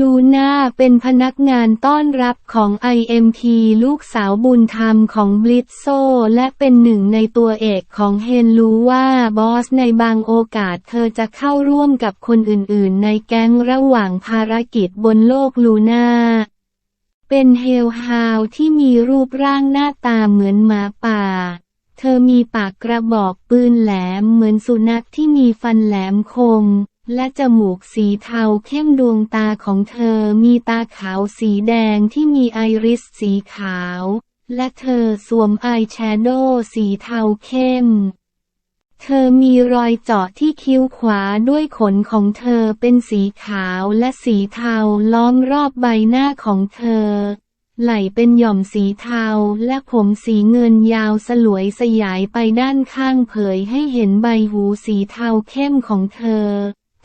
ลูน่าเป็นพนักงานต้อนรับของ IMT ลูกสาวบุญธรรมของบลิตโซและเป็นหนึ่งในตัวเอกของเฮนรู้ว่าบอสในบางโอกาสเธอจะเข้าร่วมกับคนอื่นๆ ในแก๊งระหว่างภารกิจบนโลกลูน่า เป็นเฮลฮาวที่มีรูปร่างหน้าตาเหมือนหมาป่า เธอมีปากกระบอกปืนแหลมเหมือนสุนัขที่มีฟันแหลมคม และจมูกสีเทาเข้มดวงตาของเธอมีตาขาวสีแดงที่มีไอริสสีขาว และเธอสวมอายแชโดว์สีเทาเข้ม เธอมีรอยเจาะที่คิ้วขวาด้วยขนของเธอเป็นสีขาวและสีเทาล้อมรอบใบหน้าของเธอ ไหล่เป็นหย่อมสีเทาและผมสีเงินยาวสลวยสยายไปด้านข้างเผยให้เห็นใบหูสีเทาเข้มของเธอ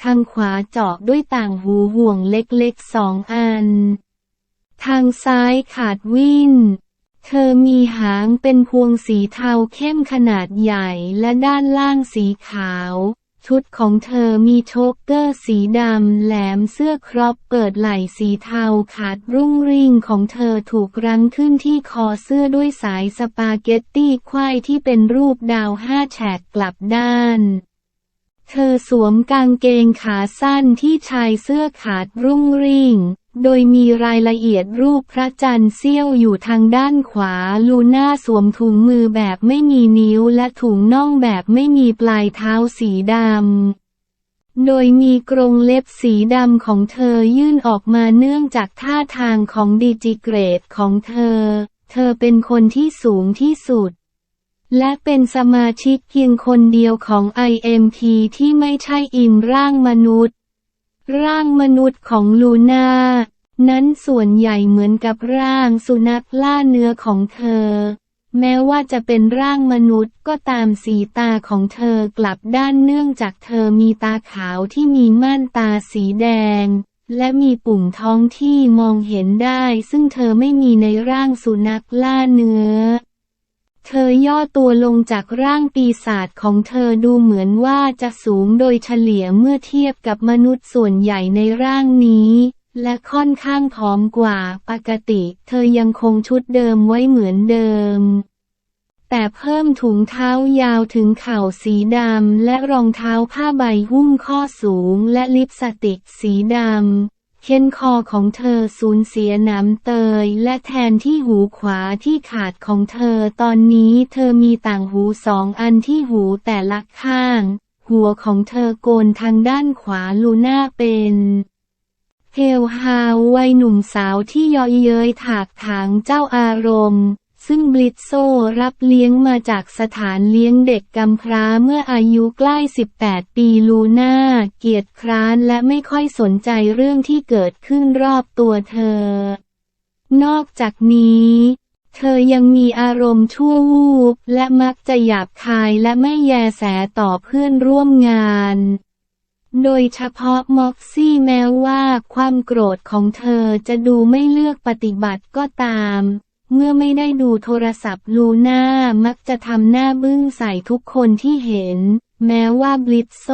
ทางขวาเจาะด้วยต่างหูห่วงเล็กๆสองอัน ทางซ้ายขาดวิ่น เธอมีหางเป็นพวงสีเทาเข้มขนาดใหญ่และด้านล่างสีขาว ชุดของเธอมีโชกเกอร์สีดำแหลมเสื้อครอปเปิดไหล่สีเทาขาดรุ่งริ่งของเธอถูกรั้งขึ้นที่คอเสื้อด้วยสายสปาเกตตี้ควายที่เป็นรูปดาวห้าแฉกกลับด้าน เธอสวมกางเกงขาสั้นที่ชายเสื้อขาดรุ่งริ่ง โดยมีรายละเอียดรูปพระจันทร์เสี้ยวอยู่ทางด้านขวา ลูน่าสวมถุงมือแบบไม่มีนิ้วและถุงน่องแบบไม่มีปลายเท้าสีดำโดยมีกรงเล็บสีดำของเธอยื่นออกมาเนื่องจากท่าทางของดิจิเกรดของเธอ เธอเป็นคนที่สูงที่สุด และเป็นสมาชิกเพียงคนเดียวของ IMP ที่ไม่ใช่อิมร่างมนุษย์ ร่างมนุษย์ของลูน่า นั้นส่วนใหญ่เหมือนกับร่างสุนัขล่าเนื้อของเธอ แม้ว่าจะเป็นร่างมนุษย์ก็ตามสีตาของเธอกลับด้านเนื่องจากเธอมีตาขาวที่มีม่านตาสีแดง และมีปุ่มท้องที่มองเห็นได้ ซึ่งเธอไม่มีในร่างสุนัขล่าเนื้อ เธอย่อตัวลงจากร่างปีศาจของเธอดูเหมือนว่าจะสูงโดยเฉลี่ยเมื่อเทียบกับมนุษย์ส่วนใหญ่ในร่างนี้ และค่อนข้างผอมกว่าปกติ เธอยังคงชุดเดิมไว้เหมือนเดิม แต่เพิ่มถุงเท้ายาวถึงเข่าสีดำและรองเท้าผ้าใบหุ้มข้อสูงและลิปสติกสีดำ เค้นคอของเธอสูญเสียน้ำเตย และแทนที่หูขวาที่ขาดของเธอตอนนี้เธอมีต่างหูสองอันที่หูแต่ละข้าง หัวของเธอโกนทางด้านขวาลูน่าเป็นเฮลฮาววัยหนุ่มสาวที่ยอยเย้ยถากถางเจ้าอารมณ์ ซึ่งบลิตโซรับเลี้ยงมาจากสถานเลี้ยงเด็กกำพร้าเมื่ออายุใกล้ 18 ปีลูน่า เกียจคร้านและไม่ค่อยสนใจเรื่องที่เกิดขึ้นรอบตัวเธอ นอกจากนี้ เธอยังมีอารมณ์ชั่ววูบและมักจะหยาบคายและไม่แยแสต่อเพื่อนร่วมงานโดยเฉพาะม็อกซี่แม้ว่าความโกรธของเธอจะดูไม่เลือกปฏิบัติก็ตาม เมื่อไม่ได้ดูโทรศัพท์ลูน่ามักจะทำหน้าบึ้งใส่ทุกคนที่เห็น แม้ว่าบลิตโซ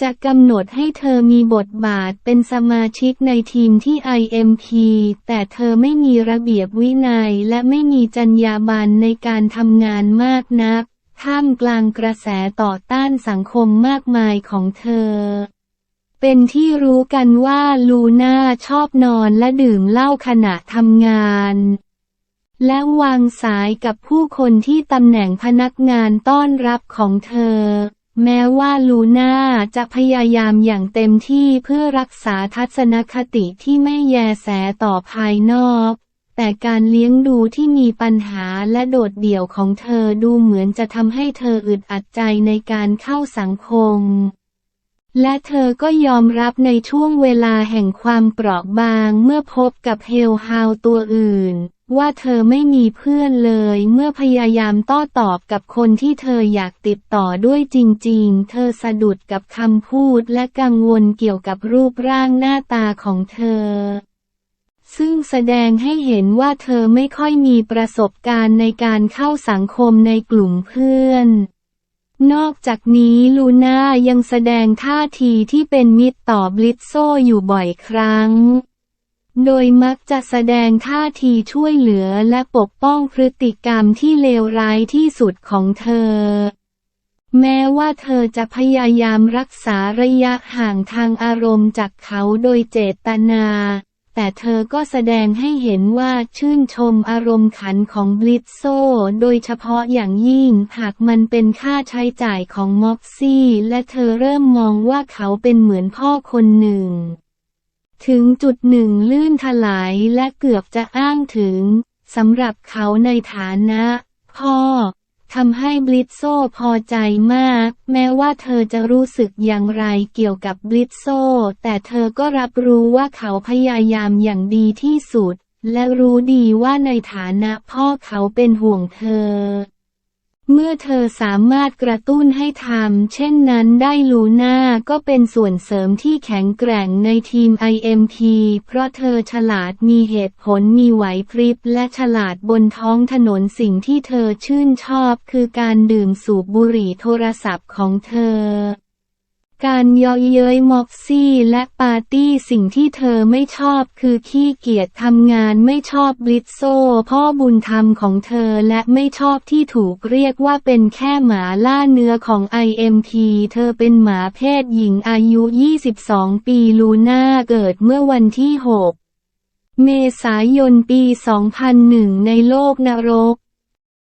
จะกำหนดให้เธอมีบทบาทเป็นสมาชิกในทีมที่ IMP แต่เธอไม่มีระเบียบวินัยและไม่มีจรรยาบรรณในการทำงานมากนัก ท่ามกลางกระแสต่อต้านสังคมมากมายของเธอ เป็นที่รู้กันว่าลูน่าชอบนอนและดื่มเหล้าขณะทำงาน และวางสายกับผู้คนที่ตำแหน่งพนักงานต้อนรับของเธอ แม้ว่าลูน่าจะพยายามอย่างเต็มที่เพื่อรักษาทัศนคติที่ไม่แยแสต่อภายนอก แต่การเลี้ยงดูที่มีปัญหาและโดดเดี่ยวของเธอดูเหมือนจะทำให้เธออึดอัดใจในการเข้าสังคม และเธอก็ยอมรับในช่วงเวลาแห่งความเปราะบางเมื่อพบกับเฮลฮาวตัวอื่น ว่าเธอไม่มีเพื่อนเลยเมื่อพยายามต้อตอบกับคนที่เธออยากติดต่อด้วยจริงๆ เธอสะดุดกับคำพูดและกังวลเกี่ยวกับรูปร่างหน้าตาของเธอ ซึ่งแสดงให้เห็นว่าเธอไม่ค่อยมีประสบการณ์ในการเข้าสังคมในกลุ่มเพื่อน นอกจากนี้ลูน่ายังแสดงท่าทีที่เป็นมิตรต่อบลิตโซอยู่บ่อยครั้ง โดยมักจะแสดงท่าทีช่วยเหลือและปกป้องพฤติกรรมที่เลวร้ายที่สุดของเธอ แม้ว่าเธอจะพยายามรักษาระยะห่างทางอารมณ์จากเขาโดยเจตนา แต่เธอก็แสดงให้เห็นว่าชื่นชมอารมณ์ขันของบลิตโซโดยเฉพาะอย่างยิ่งหากมันเป็นค่าใช้จ่ายของม็อกซี่ และเธอเริ่มมองว่าเขาเป็นเหมือนพ่อคนหนึ่ง ถึงจุดหนึ่งลื่นถลายและเกือบจะอ้างถึงสำหรับเขาในฐานะ พ่อ ทำให้บลิตโซพอใจมาก แม้ว่าเธอจะรู้สึกอย่างไรเกี่ยวกับบลิตโซ แต่เธอก็รับรู้ว่าเขาพยายามอย่างดีที่สุด และรู้ดีว่าในฐานะพ่อเขาเป็นห่วงเธอ เมื่อเธอสามารถกระตุ้นให้ทำเช่นนั้นได้ลูน่าก็เป็นส่วนเสริมที่แข็งแกร่งในทีม IMP เพราะเธอฉลาดมีเหตุผลมีไหวพริบและฉลาดบนท้องถนนสิ่งที่เธอชื่นชอบคือการดื่มสูบบุหรี่โทรศัพท์ของเธอ การยาะเย้ยม็อกซี่และปาร์ตี้สิ่งที่เธอไม่ชอบคือขี้เกียจทำงานไม่ชอบบลิตโซพ่อบุญธรรมของเธอและไม่ชอบที่ถูกเรียกว่าเป็นแค่หมาล่าเนื้อของ IMT เธอเป็นหมาเพศหญิงอายุ 22 ปีลูน่าเกิดเมื่อวันที่ 6 เมษายนปี 2001 ในโลกนรก